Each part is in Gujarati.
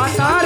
মাতা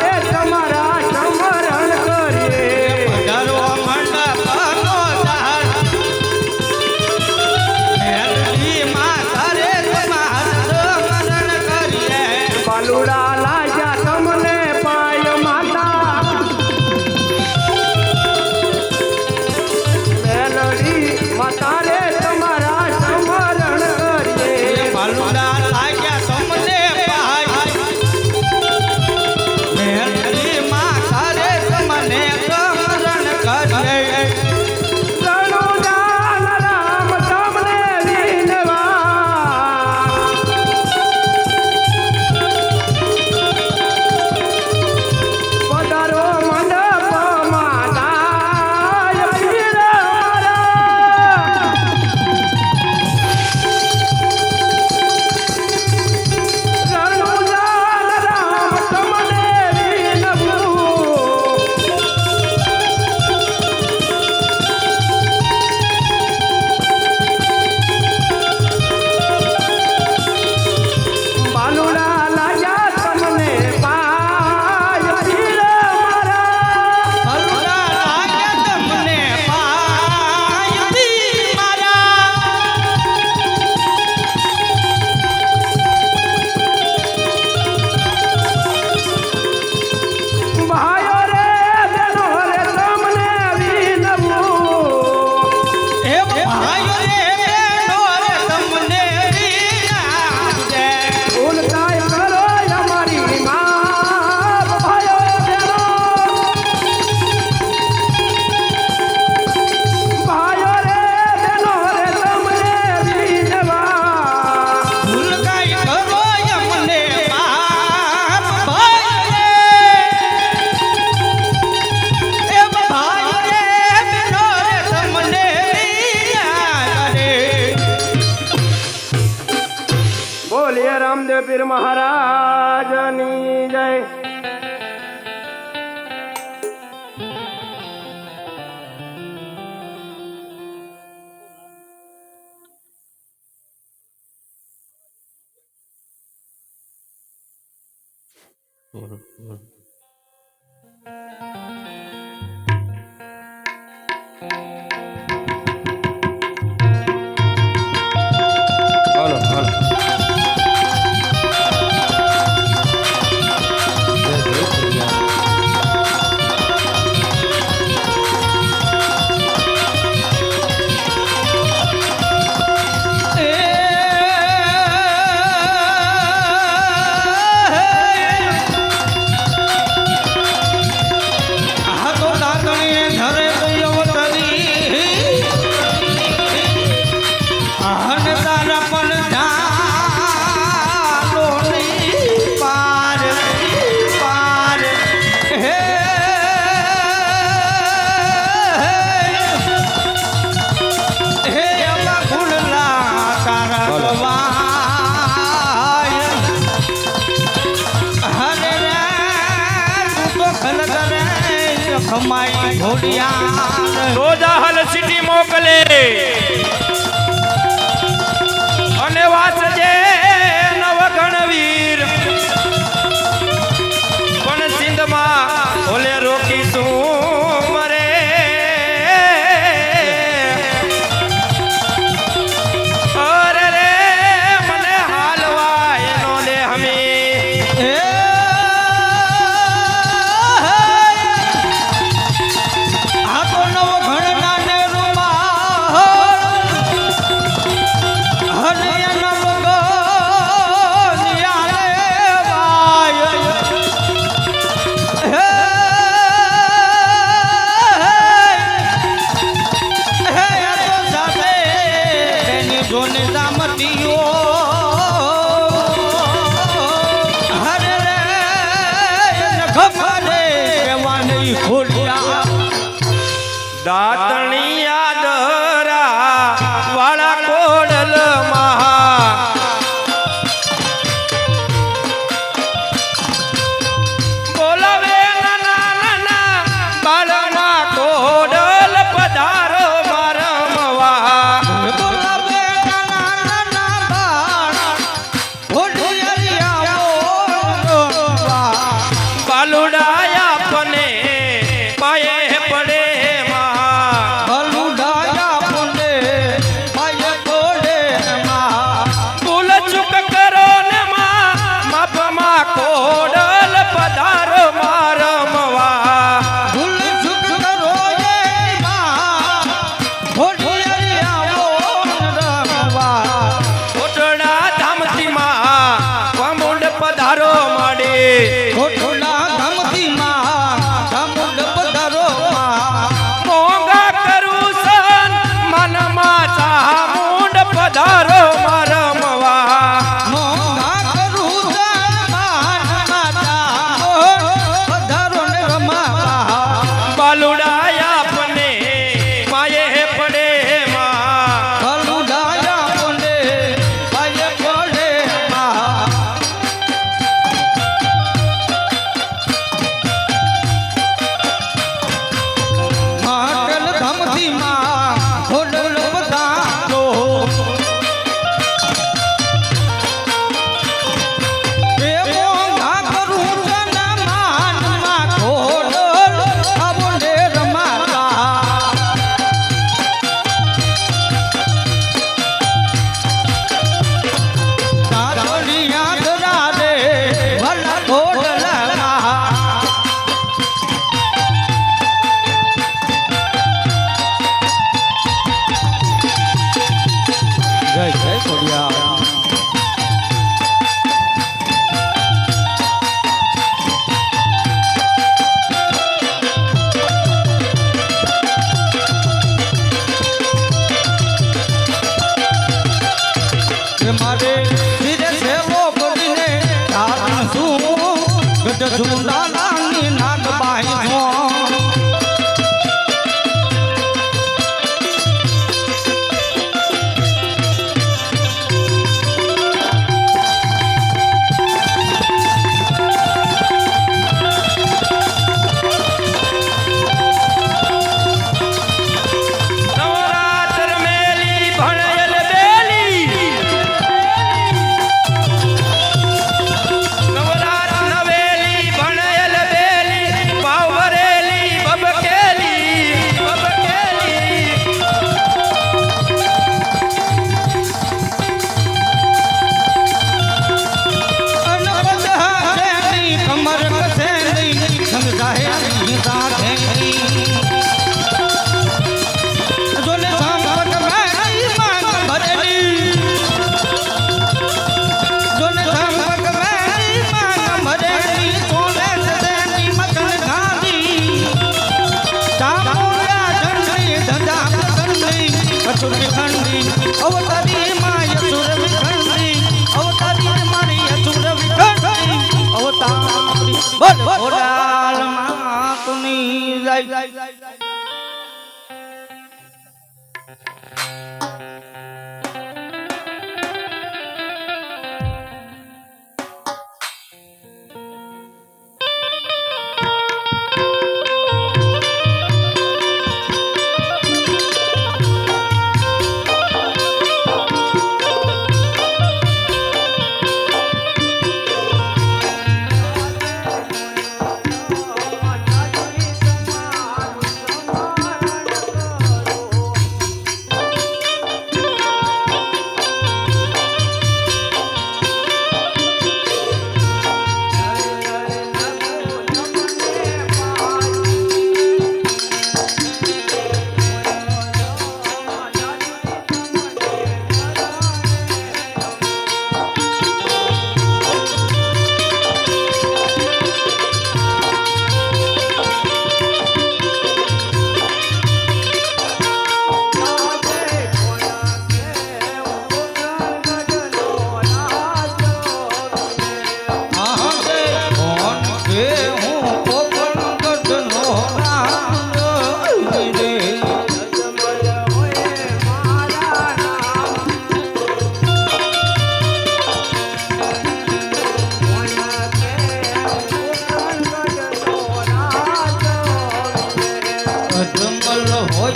ખમાઈ ઘોડિયા ગોદાહલ સિટી મોકલે. અને વાસજે નવગણવીર. પણ સિંધમાં ઓલે દાતણ ঝুমদা સુર વિખંડી અવતારી માય સુર વિખંડી અવતારી મારી સુર વિખંડી અવતારી બોલ ઓરાલ માતુની જાય જાય.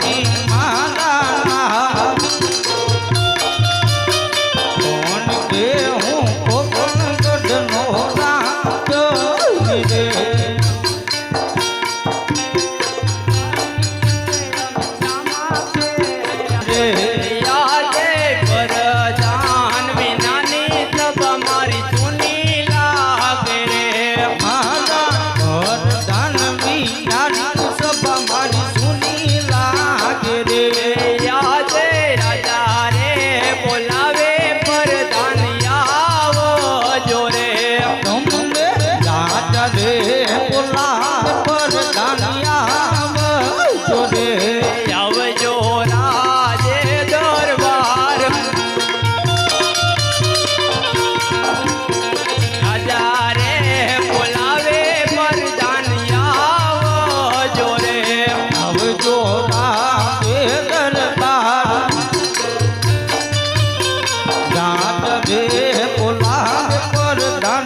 Thank.